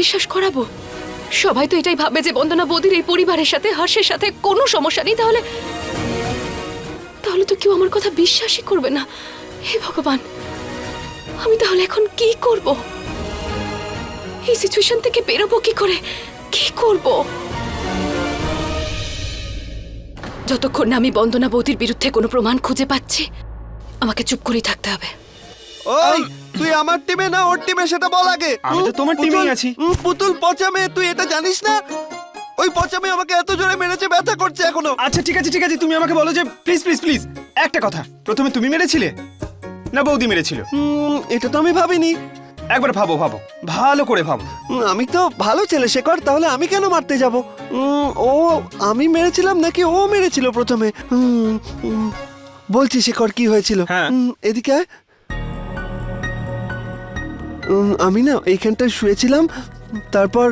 বিশ্বাস করাবো? সবাই তো এটাই ভাববে যে বন্দনা বৌদির এই পরিবারের সাথে হর্ষের সাথে কোনো সমস্যা নেই, তাহলে তাহলে তো কেউ আমার কথা বিশ্বাসই করবে না। হে ভগবান, আমি তাহলে এখন কি করব? এই সিচুয়েশন থেকে বেরোবো কি করে? কি করব? যতক্ষণ আমি বন্দনা বৌদির বিরুদ্ধে কোনো প্রমাণ খুঁজে পাচ্ছি, আমাকে চুপ করেই থাকতে হবে। তুই আমার টিমে না ওর টিমে সেটা বল আগে। আমি তো তোমার টিমেই আছি। পুতুল পচামে তুই এটা জানিস না? ওই পচামে আমাকে এত জোরে মেরেছে ব্যথা করছে এখনও। আচ্ছা ঠিক আছে ঠিক আছে তুমি আমাকে বলো যে প্লিজ প্লিজ প্লিজ একটা কথা। প্রথমে তুমি মেরেছিলে না বৌদি মেরেছিল? এটা তো আমি ভাবিনি। একবার ভাবো ভাবো ভালো করে ভাবো। আমি তো ভালো ছেলে শেখর তাহলে আমি কেন মারতে যাব? উম, ও আমি মেরেছিলাম নাকি ও মেরেছিল প্রথমে? বলছি শেখর কি হয়েছিল? হ্যাঁ। এদিকে আমি না এইখানটায় শুয়েছিলাম, তারপর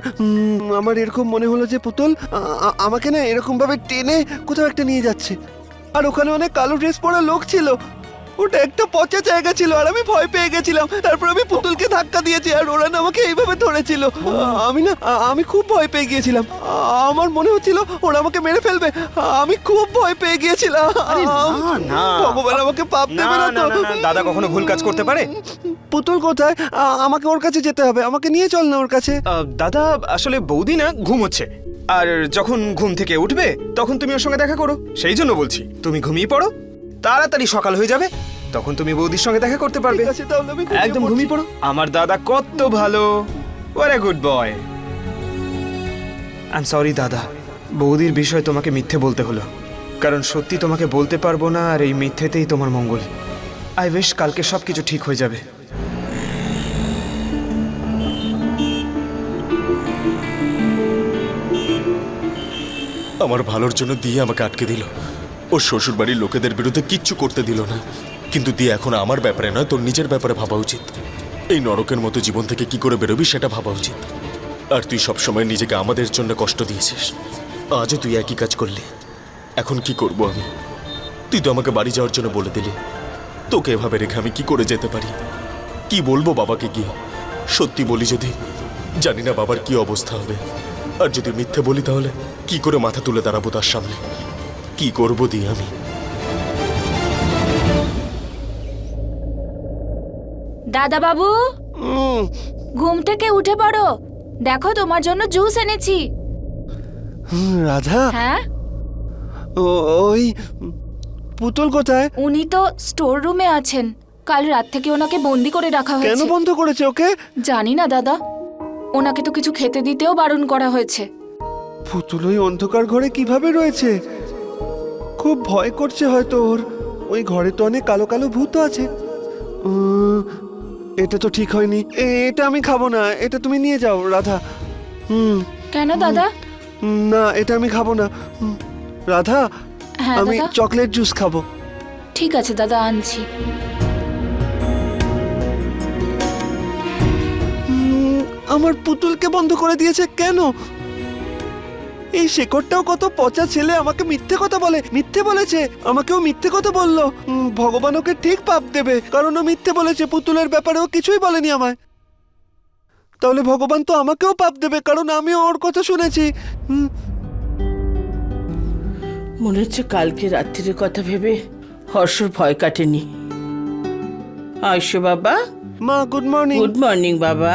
আমার এরকম মনে হলো যে পুতুল আমাকে না এরকমভাবে টেনে কোথাও একটা নিয়ে যাচ্ছে। আর ওখানে অনেক কালো ড্রেস পরা লোক ছিল। ওটা একটা পচা জায়গা ছিল আর আমি ভয় পেয়ে গেছিলাম। তারপর আমি পুতুলকে ধাক্কা দিয়েছি আর ওরা না আমাকে এইভাবে ধরেছিল। আমি না আমি খুব ভয় পেয়ে গিয়েছিলাম। আমার মনে হচ্ছিল ওরা আমাকে মেরে ফেলবে। আমি খুব ভয় পেয়ে গিয়েছিলাম। ভগবান আমাকে পাপ দেবে না তো। দাদা কখনো ভুল কাজ করতে পারে? পুতুল কোথায়? আমাকে ওর কাছে যেতে হবে। আমাকে নিয়ে চল না ওর কাছে। দাদা আসলে বৌদি না ঘুমোচ্ছে। আর যখন ঘুম থেকে উঠবে তখন তুমি ওর সঙ্গে দেখা করো। সেই জন্য বলছি তুমি ঘুমিয়ে পড়ো। তাড়াতাড়ি সকাল হয়ে যাবে তখন তুমি বৌদির সঙ্গে দেখা করতে পারবে। ঠিক আছে তাহলে আমি ঘুমিয়ে একদম ঘুমিয়ে পড়ো। আমার দাদা কত ভালো। ওরে গুড বয় আই সরি দাদা। বৌদির বিষয়ে তোমাকে মিথ্যে বলতে হলো। কারণ সত্যি তোমাকে বলতে পারব না আর এই মিথ্যেতেই তোমার মঙ্গল। আই উইশ কালকে সব কিছু ঠিক হয়ে যাবে। আমার ভালোর জন্য দিয়ে আমাকে আটকে দিল। ও শ্বশুর বাড়ির লোকেদের বিরুদ্ধে কিচ্ছু করতে দিল না। কিন্তু দিয়ে এখন আমার ব্যাপারে নয়, তোর নিজের ব্যাপারে ভাবা উচিত। এই নরকের মতো জীবন থেকে কি করে বেরোবি সেটা ভাবা উচিত। আর তুই সবসময় নিজেকে আমাদের জন্য কষ্ট দিয়েছিস। আজও তুই একই কাজ করলি। এখন কি করব আমি? তুই তো আমাকে বাড়ি যাওয়ার জন্য বলে দিলি। তোকে এভাবে রেখে আমি কি করে যেতে পারি? কি বলব বাবাকে গিয়ে? সত্যি বলি যদি, জানি না বাবার কি অবস্থা হবে। আর যদি মিথ্যে বলি তাহলে কি করে মাথা তুলে দাঁড়াবো তার সামনে? কি করব দিয়ে আমি? দাদা বাবু ঘুম থেকে উঠে পড়ো। দেখো তোমার জন্য জুস এনেছি। রাধা? হ্যাঁ? ওই পুতুল কোথায়? উনি তো স্টোর রুমে আছেন। কাল রাত থেকে ওনাকে বন্দি করে রাখা হয়েছে। কেন বন্ধ করেছে ওকে? জানি না দাদা। ওনাকে তো কিছু খেতে দিতেও বারণ করা হয়েছে। পুতুল ওই অন্ধকার ঘরে কীভাবে রয়েছে? খুব ভয় করছে হয়তো ওর। ওই ঘরে তো অনেক কালো কালো ভূত আছে। উম, এটা তো ঠিক হয়নি। এ- এটা আমি খাব না এটা তুমি নিয়ে যাও রাধা। হুম। কেন দাদা? উম, না এটা আমি খাব না। হুম, রাধা হ্যাঁ আমি দাদা। চকলেট জুস খাব। ঠিক আছে দাদা আনছি। উম, আমার পুতুলকে বন্ধ করে দিয়েছে কেন? এই শেকড়টাও কত পচা ছেলে আমাকে মিথ্যে কথা বলে মিথ্যে বলেছে। আমাকেও মিথ্যে কথা বলল। ভগবান ওকে ঠিক পাপ দেবে কারণ ও মিথ্যে বলেছে পুতুলের ব্যাপারে ও কিছুই বলেনি আমায়। তাহলে ভগবান তো আমাকেও পাপ দেবে কারণ আমিও ওর কথা শুনেছি। মনে হচ্ছে কালকে রাত্রির কথা ভেবে হর্ষর ভয় কাটেনি। আয়ুষ বাবা। মা গুড মর্নিং গুড মর্নিং বাবা।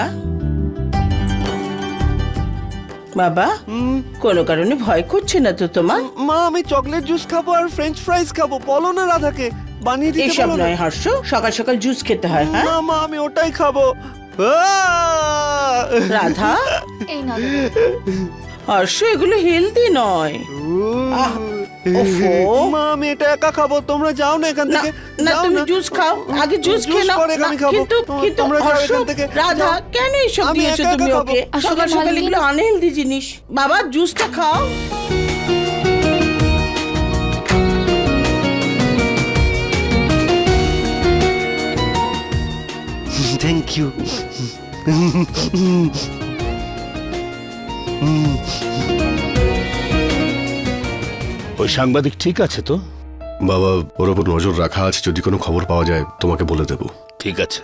বাবা। কোনো কারণে ভয় করছে না তো তোমার? মা আমি চকলেট জুস খাব আর ফ্রেঞ্চ ফ্রাইস খাব। বলো না রাধাকে। বানিয়ে দিতে এসব বলো না। নয় হর্ষ সকাল সকাল জুস খেতে হয় হ্যাঁ? না মা আমি ওটাই খাব। আহ! রাধা? এই না হর্ষ এগুলো হেলদি নয়। আহ, ওফো। মা আমি এটা একা খাব? তোমরা যাও না এখান না থেকে। না যাও তুমি জুস খাও। আগে জুস খেয়ে নাও। পরে না, আমি খাব। কিন্তু তো- কিন্তু তোমরা যাও এখান থেকে। রাধা যাও। কেন এসব আমি দিয়েছ একা একা তুমি খাব। ওকে আসলে সকাল সকাল মালিনী- এগুলো আনহেলদি জিনিস। বাবা জুসটা খাও। থ্যাংক ইউ ওই সাংবাদিক ঠিক আছে তো? বাবা ওর ওপর নজর রাখা আছে যদি কোনো খবর পাওয়া যায় তোমাকে বলে দেব। ঠিক আছে।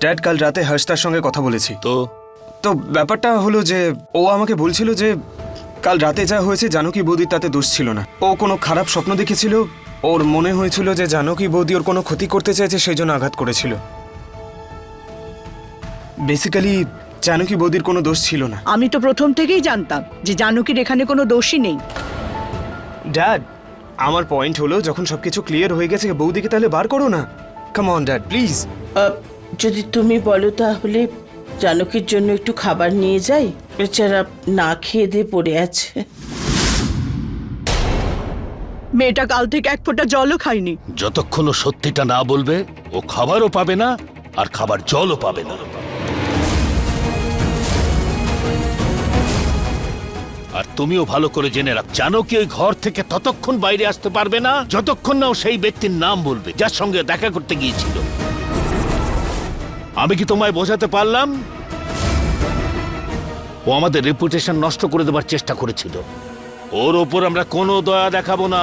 ড্যাড কাল রাতে হর্ষতার সঙ্গে কথা বলেছি। তো? তো ব্যাপারটা হলো যে ও আমাকে বলছিল যে কাল রাতে যা হয়েছে জানকী বৌদির তাতে দোষ ছিল না। ও কোনো খারাপ স্বপ্ন দেখেছিল ওর মনে হয়েছিল যে জানকী বৌদি ওর কোনো ক্ষতি করতে চাইছে সেই জন্য আঘাত করেছিল। বেসিক্যালি জানকী বৌদির কোনো দোষ ছিল না। আমি তো প্রথম থেকেই জানতাম যে জানকীর এখানে কোনো দোষী নেই। ড্যাড আমার পয়েন্ট হলো যখন সবকিছু ক্লিয়ার হয়ে গেছে বৌদিকে তাহলে বার করো না। কাম অন ড্যাড প্লিজ যদি তুমি বলো তাহলে জানকীর জন্য একটু খাবার নিয়ে যাই। বেচারা না খেয়ে দিয়ে পড়ে আছে। মেয়েটা কাল থেকে এক ফোঁটা জলও খায়নি। যতক্ষণ ও সত্যিটা না বলবে ও খাবারও পাবে না আর খাবার জলও পাবে না। আর তুমিও ভালো করে জেনে রাখ, জানো কি ওই ঘর থেকে ততক্ষণ বাইরে আসতে পারবে না? যতক্ষণ না ও সেই ব্যক্তির নাম বলবে, যার সঙ্গে দেখা করতে গিয়েছিল। আমি কি তোমায় বোঝাতে পারলাম? ও আমাদের রেপুটেশন নষ্ট করে দেবার চেষ্টা করেছিল। ওর ওপর আমরা কোনো দয়া দেখাবো না।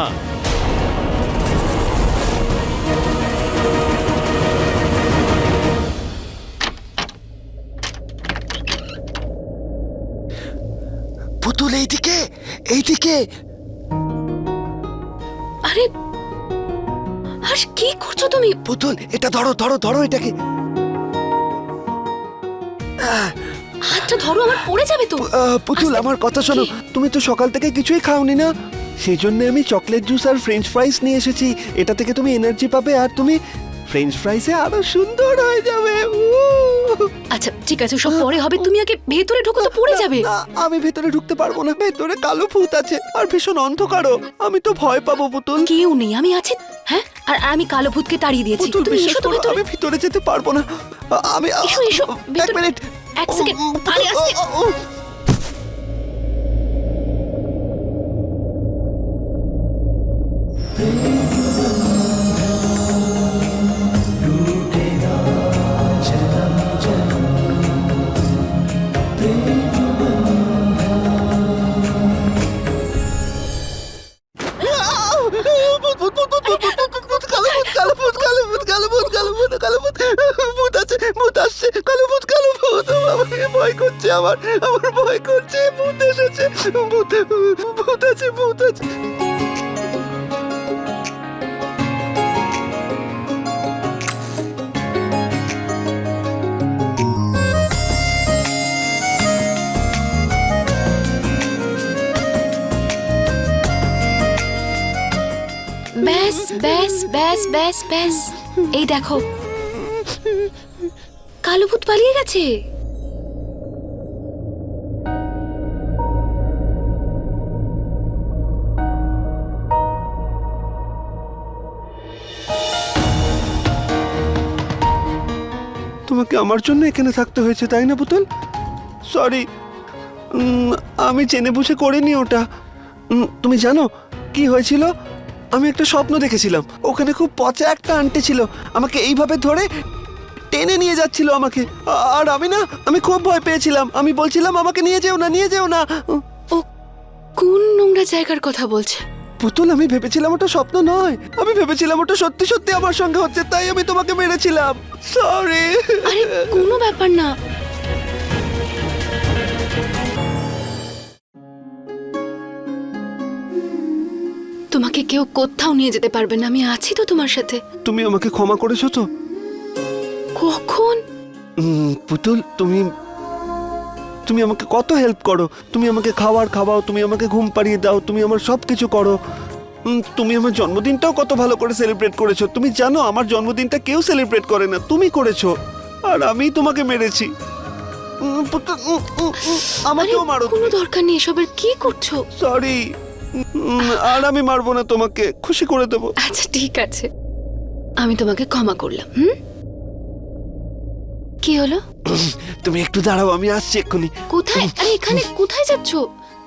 পুতুল এইদিকে এইদিকে। আরে হর্ষ কি করছ তুমি? পুতুল এটা ধরো ধরো ধরো এটাকে। হাতটা ধরো আমার পড়ে যাবে তো। পুতুল আমার কথা শোনো তুমি তো সকাল থেকে কিছুই খাওনি না। সেই জন্য আমি চকলেট জুস আর ফ্রেঞ্চ ফ্রাইস নিয়ে এসেছি। এটা থেকে তুমি এনার্জি পাবে আর তুমি ফ্রেঞ্চ ফ্রাইসে আরও সুন্দর হয়ে যাবে। উহ! আচ্ছা ঠিক আছে সব পরে হবে। তুমি আগে ভেতরে ঢুকো তো পড়ে যাবে। না আমি ভেতরে ঢুকতে পারব না ভেতরে কালো ভূত আছে আর ভীষণ অন্ধকারও। আমি তো ভয় পাবো পুতুল। কেউ নেই আমি আছি হ্যাঁ? আর আমি কালো ভূতকে তাড়িয়ে দিয়েছি। পুতুল তুমি বিশ্বাস এসো তো করো, ভেতরে। আমি ভিতরে যেতে পারব না। আমি এসো, এসো, এক ভেতরে- মিনিট। এক সেকেন্ড। আরে, আস্তে। ও, ও, ও। ভূত ভূত আছে ব্যাস ব্যাস ব্যাস ব্যাস ব্যাস। এই দেখো। কালো ভূত পালিয়ে গেছে। তোমাকে আমার জন্য এখানে থাকতে হয়েছে, তাই না পুতুল? সরি আমি চেনে বুঝে করিনি ওটা। তুমি জানো কি হয়েছিল? আমি একটা স্বপ্ন দেখেছিলাম। ওখানে খুব পচা একটা আন্টি ছিল। আমাকে এইভাবে ধরে টেনে নিয়ে যাচ্ছিল আমাকে। আর আমি না, আমি খুব ভয় পেয়েছিলাম। আমি বলছিলাম, আমাকে নিয়ে যেও না, নিয়ে যেও না। ও কোন নোংরা জায়গার কথা বলছে? পুতুল আমি ভেবেছিলাম ওটা স্বপ্ন নয়। আমি ভেবেছিলাম ওটা সত্যি সত্যি আমার সঙ্গে হচ্ছে তাই আমি তোমাকে মেরেছিলাম। সরি আরে কোনো ব্যাপার না। তোমাকে কেউ কোথাও নিয়ে যেতে পারবে না আমি আছি তো তোমার সাথে। তুমি আমাকে ক্ষমা করেছ তো? কখন? পুতুল তুমি তুমি আমাকে কত হেল্প করো। তুমি আমাকে খাবার খাওয়াও তুমি আমাকে ঘুম পাড়িয়ে দাও তুমি আমার সব কিছু করো তুমি আমার জন্মদিনটাও কত ভালো করে সেলিব্রেট করেছ। তুমি জানো আমার জন্মদিনটা কেউ সেলিব্রেট করে না তুমি করেছ। আর আমি তোমাকে মেরেছি। আমাকেও মারো কোনো দরকার নেই এসবের কি করছ? সরি আর আমি মারবো না তোমাকে খুশি করে দেবো। আচ্ছা ঠিক আছে। আমি তোমাকে ক্ষমা করলাম হুম? কি হলো? তুমি একটু দাঁড়াও আমি আসছি এক্ষুনি। কোথায়? আরে এখানে কোথায় যাচ্ছ?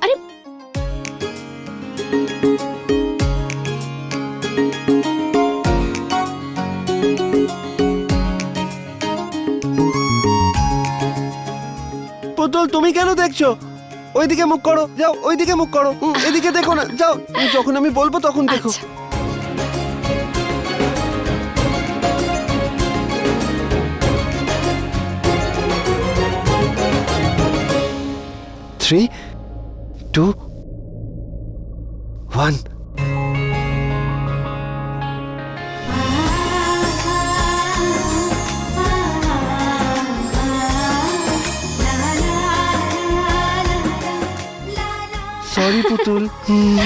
আরে পুতুল তুমি কেন দেখছ? ওইদিকে মুখ করো যাও ওইদিকে মুখ করো। এদিকে দেখো না যাও। যখন আমি বলব তখন দেখো। আচ্ছা। থ্রি টু ওয়ান সরি পুতুল হুম